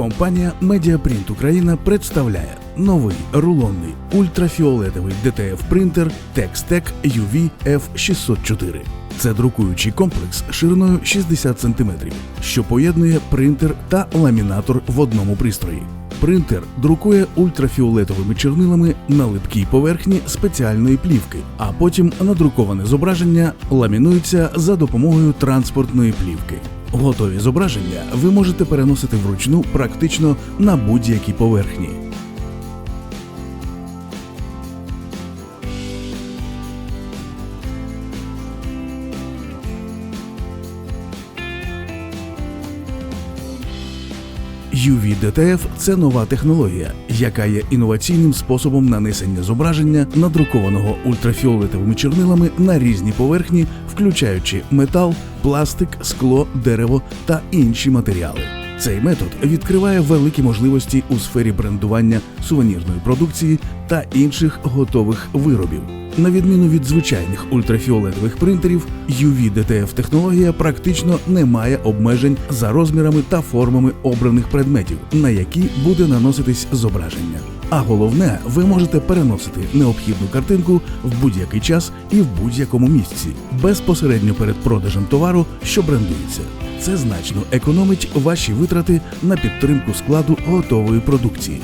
Компанія Медіапринт Україна представляє новий рулонний ультрафіолетовий DTF принтер Textec UV F604. Це друкуючий комплекс шириною 60 см, що поєднує принтер та ламінатор в одному пристрої. Принтер друкує ультрафіолетовими чорнилами на липкій поверхні спеціальної плівки, а потім надруковане зображення ламінується за допомогою транспортної плівки. Готові зображення ви можете переносити вручну практично на будь-якій поверхні. UV-DTF – це нова технологія, яка є інноваційним способом нанесення зображення, надрукованого ультрафіолетовими чорнилами на різні поверхні, включаючи метал, пластик, скло, дерево та інші матеріали. Цей метод відкриває великі можливості у сфері брендування сувенірної продукції та інших готових виробів. На відміну від звичайних ультрафіолетових принтерів, UV-DTF технологія практично не має обмежень за розмірами та формами обраних предметів, на які буде наноситись зображення. А головне, ви можете переносити необхідну картинку в будь-який час і в будь-якому місці, безпосередньо перед продажем товару, що брендується. Це значно економить ваші витрати на підтримку складу готової продукції.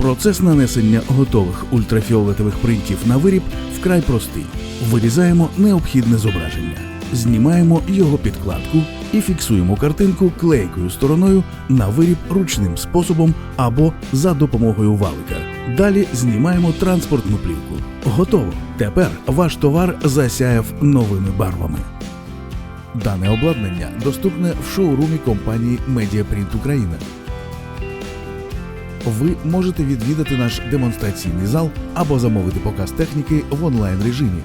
Процес нанесення готових ультрафіолетових принтів на виріб вкрай простий. Вирізаємо необхідне зображення, знімаємо його підкладку і фіксуємо картинку клейкою стороною на виріб ручним способом або за допомогою валика. Далі знімаємо транспортну плівку. Готово. Тепер ваш товар засяяв новими барвами. Дане обладнання доступне в шоурумі компанії Медіапринт Україна. Ви можете відвідати наш демонстраційний зал або замовити показ техніки в онлайн режимі.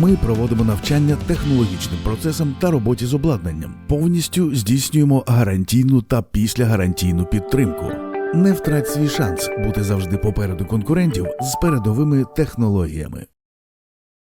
Ми проводимо навчання технологічним процесам та роботі з обладнанням. Повністю здійснюємо гарантійну та післягарантійну підтримку. Не втрать свій шанс бути завжди попереду конкурентів з передовими технологіями.